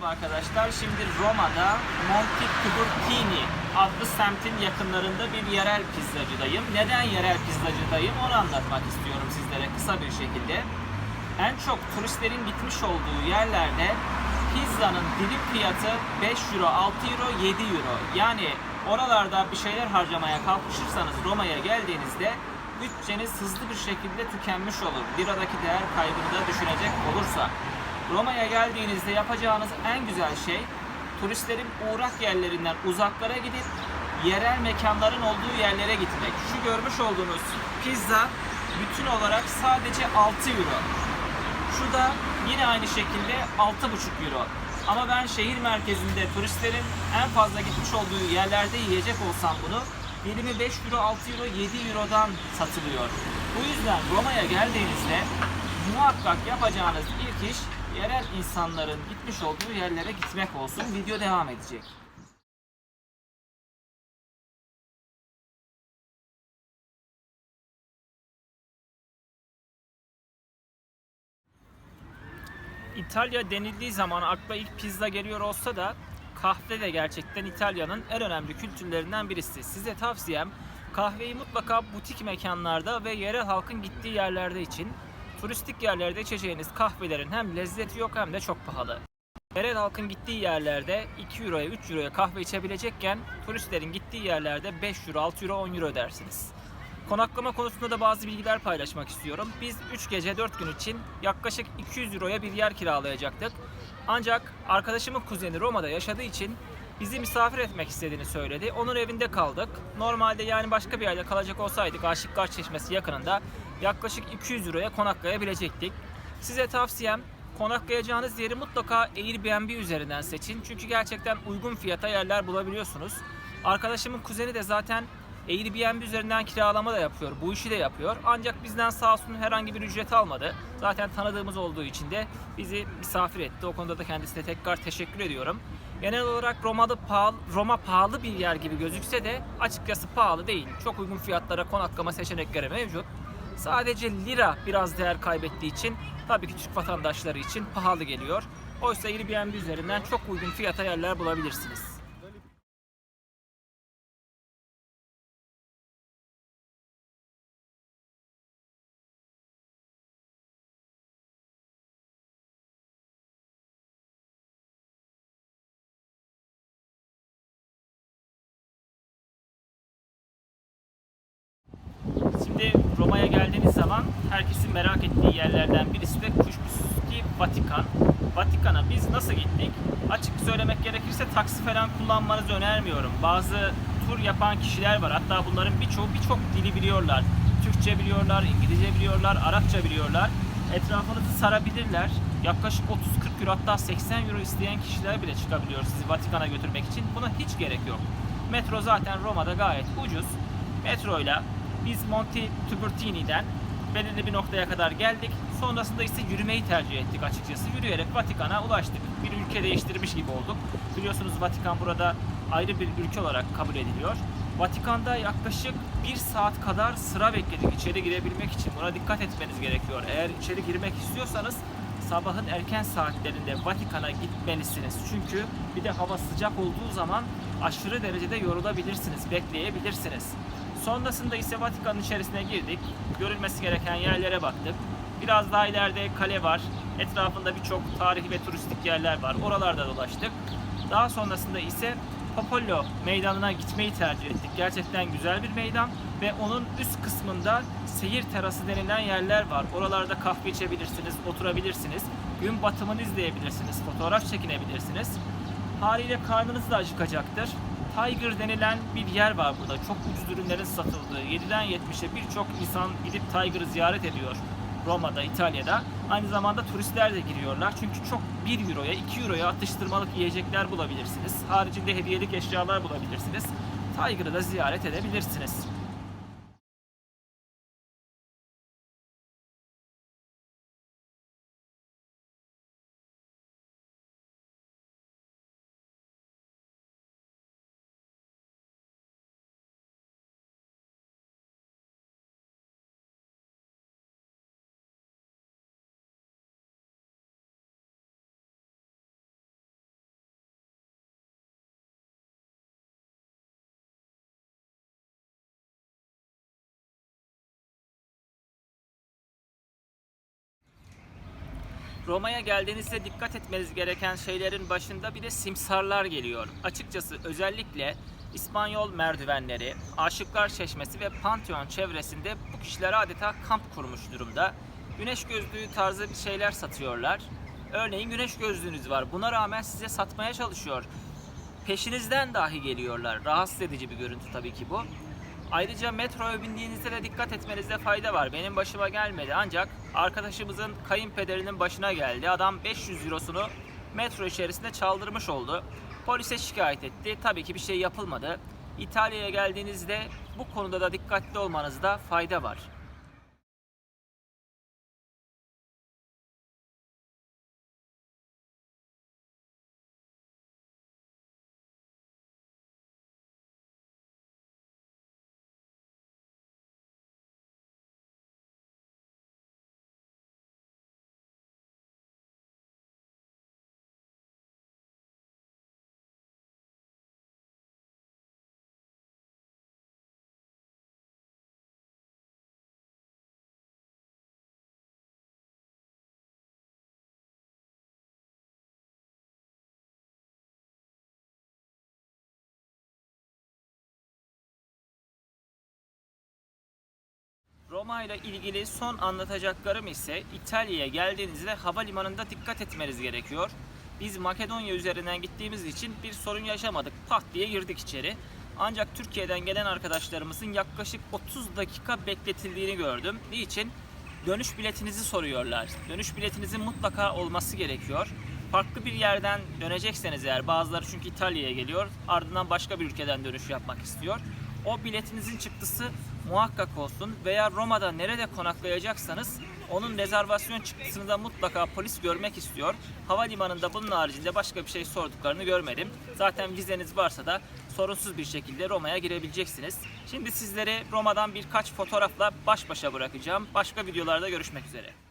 Merhaba arkadaşlar. Şimdi Roma'da Monte Tiburtini adlı semtin yakınlarında bir yerel pizzacıdayım. Neden yerel pizzacıdayım onu anlatmak istiyorum sizlere kısa bir şekilde. En çok turistlerin gitmiş olduğu yerlerde pizzanın dilim fiyatı 5 euro, 6 euro, 7 euro. Yani oralarda bir şeyler harcamaya kalkışırsanız Roma'ya geldiğinizde bütçeniz hızlı bir şekilde tükenmiş olur. Liradaki değer kaybını da düşünecek olursa. Roma'ya geldiğinizde yapacağınız en güzel şey turistlerin uğrak yerlerinden uzaklara gidip yerel mekanların olduğu yerlere gitmek. Şu görmüş olduğunuz pizza bütün olarak sadece 6 euro. Şu da yine aynı şekilde 6,5 euro. Ama ben şehir merkezinde turistlerin en fazla gitmiş olduğu yerlerde yiyecek olsam bunu dilimi 5 euro, 6 euro, 7 eurodan satılıyor. Bu yüzden Roma'ya geldiğinizde muhakkak yapacağınız ilk iş yerel insanların gitmiş olduğu yerlere gitmek olsun. Video devam edecek. İtalya denildiği zaman akla ilk pizza geliyor olsa da kahve de gerçekten İtalya'nın en önemli kültürlerinden birisi. Size tavsiyem kahveyi mutlaka butik mekanlarda ve yerel halkın gittiği yerlerde için. Turistik yerlerde içeceğiniz kahvelerin hem lezzeti yok hem de çok pahalı. Yerel halkın gittiği yerlerde 2 euroya 3 euroya kahve içebilecekken turistlerin gittiği yerlerde 5 euro 6 euro 10 euro ödersiniz. Konaklama konusunda da bazı bilgiler paylaşmak istiyorum. Biz 3 gece 4 gün için yaklaşık 200 euroya bir yer kiralayacaktık. Ancak arkadaşımın kuzeni Roma'da yaşadığı için bizi misafir etmek istediğini söyledi. Onun evinde kaldık. Normalde yani başka bir yerde kalacak olsaydık Aşıklar Çeşmesi yakınında yaklaşık 200 euroya konaklayabilecektik. Size tavsiyem konaklayacağınız yeri mutlaka Airbnb üzerinden seçin. Çünkü gerçekten uygun fiyata yerler bulabiliyorsunuz. Arkadaşımın kuzeni de zaten Airbnb üzerinden kiralama da yapıyor. Bu işi de yapıyor. Ancak bizden sağ olsun herhangi bir ücret almadı. Zaten tanıdığımız olduğu için de bizi misafir etti. O konuda da kendisine tekrar teşekkür ediyorum. Genel olarak Roma'da pahalı, Roma pahalı bir yer gibi gözükse de açıkçası pahalı değil. Çok uygun fiyatlara konaklama seçenekleri mevcut. Sadece lira biraz değer kaybettiği için tabii ki Türk vatandaşları için pahalı geliyor. Oysa Airbnb üzerinden çok uygun fiyata yerler bulabilirsiniz. Şimdi Roma'ya geldiğiniz zaman herkesin merak ettiği yerlerden birisi de Kuşbuski Vatikan. Vatikan'a biz nasıl gittik? Açık söylemek gerekirse taksi falan kullanmanızı önermiyorum. Bazı tur yapan kişiler var. Hatta bunların birçoğu birçok dili biliyorlar. Türkçe biliyorlar, İngilizce biliyorlar, Arapça biliyorlar. Etrafınızı sarabilirler. Yaklaşık 30-40 euro hatta 80 euro isteyen kişiler bile çıkabiliyor sizi Vatikan'a götürmek için. Buna hiç gerek yok. Metro zaten Roma'da gayet ucuz. Metroyla biz Monte Tiburtini'den belirli bir noktaya kadar geldik. Sonrasında ise yürümeyi tercih ettik açıkçası. Yürüyerek Vatikan'a ulaştık. Bir ülke değiştirmiş gibi olduk. Biliyorsunuz Vatikan burada ayrı bir ülke olarak kabul ediliyor. Vatikan'da yaklaşık bir saat kadar sıra bekledik içeri girebilmek için. Buna dikkat etmeniz gerekiyor. Eğer içeri girmek istiyorsanız sabahın erken saatlerinde Vatikan'a gitmelisiniz. Çünkü bir de hava sıcak olduğu zaman aşırı derecede yorulabilirsiniz, bekleyebilirsiniz. Sonrasında ise Vatikan'ın içerisine girdik. Görülmesi gereken yerlere baktık. Biraz daha ileride kale var. Etrafında birçok tarihi ve turistik yerler var. Oralarda dolaştık. Daha sonrasında ise Popolo meydanına gitmeyi tercih ettik. Gerçekten güzel bir meydan ve onun üst kısmında seyir terası denilen yerler var. Oralarda kahve içebilirsiniz, oturabilirsiniz. Gün batımını izleyebilirsiniz, fotoğraf çekinebilirsiniz. Haliyle karnınız da acıkacaktır. Tiger denilen bir yer var burada. Çok ucuz ürünlerin satıldığı. 7'den 70'e birçok insan gidip Tiger'ı ziyaret ediyor. Roma'da, İtalya'da. Aynı zamanda turistler de giriyorlar. Çünkü çok 1 euroya, 2 euroya atıştırmalık yiyecekler bulabilirsiniz. Haricinde hediyelik eşyalar bulabilirsiniz. Tiger'ı da ziyaret edebilirsiniz. Roma'ya geldiğinizde dikkat etmeniz gereken şeylerin başında bir de simsarlar geliyor. Açıkçası özellikle İspanyol merdivenleri, Aşıklar Çeşmesi ve Pantheon çevresinde bu kişiler adeta kamp kurmuş durumda. Güneş gözlüğü tarzı bir şeyler satıyorlar. Örneğin güneş gözlüğünüz var. Buna rağmen size satmaya çalışıyor. Peşinizden dahi geliyorlar. Rahatsız edici bir görüntü tabii ki bu. Ayrıca metroya bindiğinizde de dikkat etmenizde fayda var. Benim başıma gelmedi ancak arkadaşımızın kayınpederinin başına geldi. Adam 500 eurosunu metro içerisinde çaldırmış oldu. Polise şikayet etti. Tabii ki bir şey yapılmadı. İtalya'ya geldiğinizde bu konuda da dikkatli olmanızda fayda var. Roma ile ilgili son anlatacaklarım ise İtalya'ya geldiğinizde havalimanında dikkat etmeniz gerekiyor. Biz Makedonya üzerinden gittiğimiz için bir sorun yaşamadık. Pat diye girdik içeri. Ancak Türkiye'den gelen arkadaşlarımızın yaklaşık 30 dakika bekletildiğini gördüm. Niçin? Dönüş biletinizi soruyorlar. Dönüş biletinizin mutlaka olması gerekiyor. Farklı bir yerden dönecekseniz eğer bazıları çünkü İtalya'ya geliyor ardından başka bir ülkeden dönüş yapmak istiyor. O biletinizin çıktısı muhakkak olsun veya Roma'da nerede konaklayacaksanız onun rezervasyon çıktısını da mutlaka polis görmek istiyor. Havalimanında bunun haricinde başka bir şey sorduklarını görmedim. Zaten vizeniz varsa da sorunsuz bir şekilde Roma'ya girebileceksiniz. Şimdi sizleri Roma'dan birkaç fotoğrafla baş başa bırakacağım. Başka videolarda görüşmek üzere.